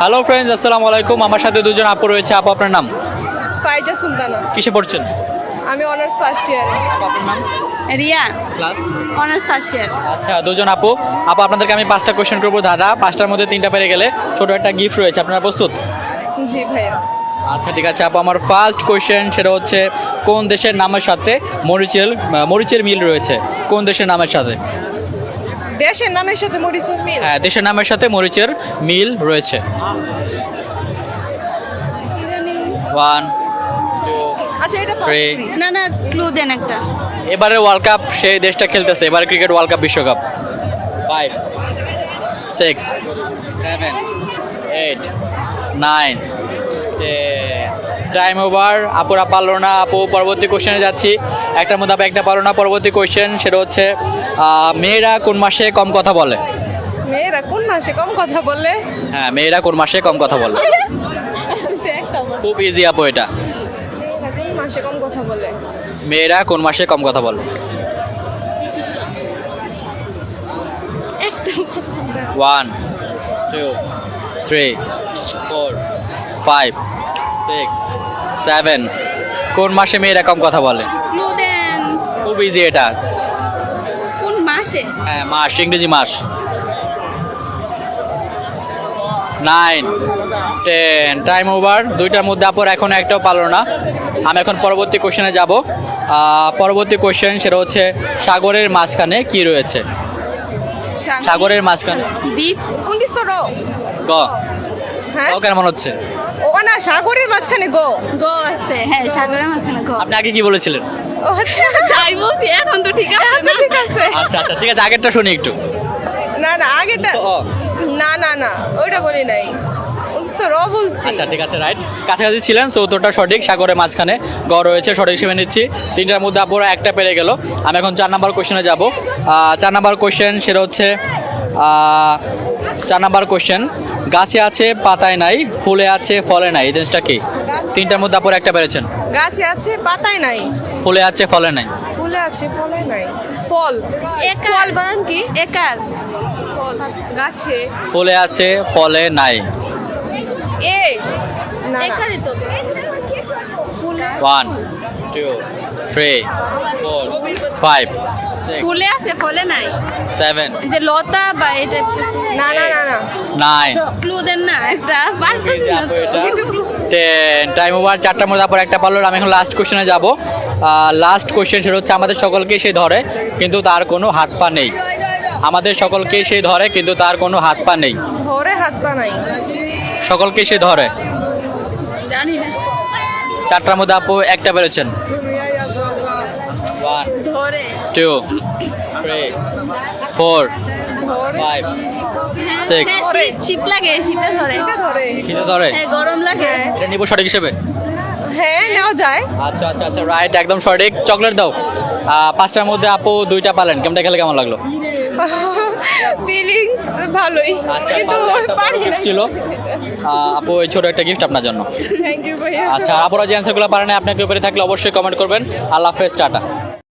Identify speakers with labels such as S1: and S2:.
S1: Hello friends আসসালামু আলাইকুম। আমার সাথে দুজন আপু রয়েছে। আপু আপনার নাম?
S2: ফাইজা সুলতানা।
S1: কিসে পড়ছেন?
S2: আমি অনার্স ফার্স্ট ইয়ার
S1: আপনার নাম?
S3: Riya.
S1: Class
S3: honours first year
S1: আচ্ছা দুজন আপু। আপু আপনাদেরকে আমি পাঁচটা কোশ্চেন করব দাদা। পাঁচটার মধ্যে তিনটা পেরে গেলে ছোট একটা গিফট রয়েছে। আপনারা প্রস্তুত?
S2: জি ভাইয়া।
S1: আচ্ছা ঠিক আছে। আপু আমার ফার্স্ট কোশ্চেন সেটা হচ্ছে কোন দেশের নামের সাথে মরিচের মরিচের মিল রয়েছে? কোন দেশের নামের সাথে?
S2: দেশের নামের সাথে মরিচের মিল?
S1: হ্যাঁ দেশের নামের সাথে মরিচের মিল রয়েছে। ওয়ান টু
S2: আচ্ছা এটা
S3: না না ক্লু দেন একটা।
S1: এবারে ওয়ার্ল্ড কাপ সেই দেশটা খেলতেছে। এবারে ক্রিকেট ওয়ার্ল্ড কাপ বিশ্বকাপ। Five six seven eight nine time over আপুরা পারল না। আপু পরবর্তী কোশ্চেনে যাচ্ছি। একটার মধ্যে আপু একটা পারো না পরবর্তী কোশ্চেন সেটা হচ্ছে মেয়েরা কোন মাসে কম কথা বলে?
S2: মেয়েরা কোন মাসে কম কথা বলে?
S1: হ্যাঁ মেয়েরা কোন মাসে কম কথা বলে? খুব ইজি আপু এটা।
S2: মেয়েরা কোন মাসে কম কথা বলে?
S1: মেয়েরা কোন মাসে কম কথা বলে? One two three four five six seven কোন মাসে মেয়েরা কম কথা বলে?
S3: ক্লু দেন।
S1: খুব ইজি এটা।
S3: কোন মাসে?
S1: হ্যাঁ মাস ইংরেজি মাস। নাইন টেন টাইম ওভার দুইটার মধ্যে আপর এখন একটাও পারল না। আমি এখন পরবর্তী কোশ্চেনে যাব। পরবর্তী কোশ্চেন সেটা হচ্ছে সাগরের মাঝখানে কি রয়েছে? সাগরের মাঝখানে।
S3: দ্বীপ।
S2: কোন
S1: গ।
S2: হ্যাঁ?
S1: কেন মনে হচ্ছে?
S2: ও না সাগরের মাঝখানে গো।
S3: গো আছে। হ্যাঁ সাগরের মাঝখানে গো।
S1: আপনি আগে কি বলেছিলেন?
S2: ও আচ্ছা।
S3: তাই বলছি এখন তো ঠিক আছে
S2: ঠিক আছে।
S1: আচ্ছা আচ্ছা ঠিক আছে আগেরটা শুনি একটু।
S2: না না আগেটা
S1: ও,
S2: না না না ওইটা বলি নাই। তো র বলছি।
S1: আচ্ছা ঠিক আছে রাইট কাছাকাছি ছিলেন সো উত্তরটা সঠিক সাগরের মাঝখানে। গ রয়েছে সঠিক হিসেবে নিচ্ছি। তিনটার মধ্যে আপুরা একটা পেরে গেল। আমি এখন চার নাম্বার কোশ্চেনে যাব। চার নাম্বার কোশ্চেন সেটা হচ্ছে চার নাম্বার কোশ্চেন গাছে আছে পাতায় নাই ফুলে আছে ফলে নাই। এই জিনিসটা কি? তিনটার মধ্যে আপুরা একটা পেরেছেন
S2: গাছে আছে পাতায় নাই।
S1: ফুলে আছে ফলে নাই।
S2: ফুলে আছে ফলে নাই। ফল। ফল বানান কি?
S3: একার
S2: ফল। গাছে।
S1: ফুলে আছে ফলে নাই।
S2: এ।
S3: একারই তো।
S2: ফুলে।
S1: One two three four five
S3: ফুলে আছে ফলে নাই।
S1: সেভেন
S3: যে লতা বা এটা
S2: না না না না।
S1: নাইন
S3: ক্লু দেন না একটা পারতেছি না একটু
S1: টেন টাইম ওভার চারটার মধ্যে পর একটা পারল আমি এখন লাস্ট কোশ্চেনে যাব। লাস্ট কোশ্চেন সেটা হচ্ছে আমাদের সকলকে সে ধরে কিন্তু তার কোনো হাত পা নেই। আমাদের সকলকে সে ধরে কিন্তু তার কোনো হাত পা নেই।
S2: ধরে হাত পা নাই।
S1: সকলকে সে ধরে।
S3: জানি না।
S1: চারটার মধ্যে আপু একটা বেরোচ্ছেন থ্রি ফোর
S2: ধরে
S1: ফাইভ সিক্স
S3: হ্যাঁ, শীত- শীত লাগে শীতে ধরে।
S2: এটা ধরে।
S3: হ্যাঁ গরম লাগে।
S1: এটা নিব সঠিক হিসেবে?
S2: হ্যাঁ নেওয়া যায়।
S1: আচ্ছা আচ্ছা আচ্ছা রাইট একদম সঠিক। চকলেট দাও। পাঁচটার মধ্যে আপু দুইটা পালেন। কেমনটা খেলে কেমন লাগল?
S2: ফিলিংস ভালোই।
S1: আচ্ছা
S2: কিন্তু
S1: gift ছিল। আপু এই ছোট একটা গিফট আপনার জন্য।
S2: থ্যাংক ইউ ভাইয়া।
S1: আচ্ছা আপুরা যে অ্যান্সারগুলো পারেন আপনাকে উপরে থাকলে অবশ্যই কমেন্ট করবেন। আল্লাহ হাফেজ টাটা।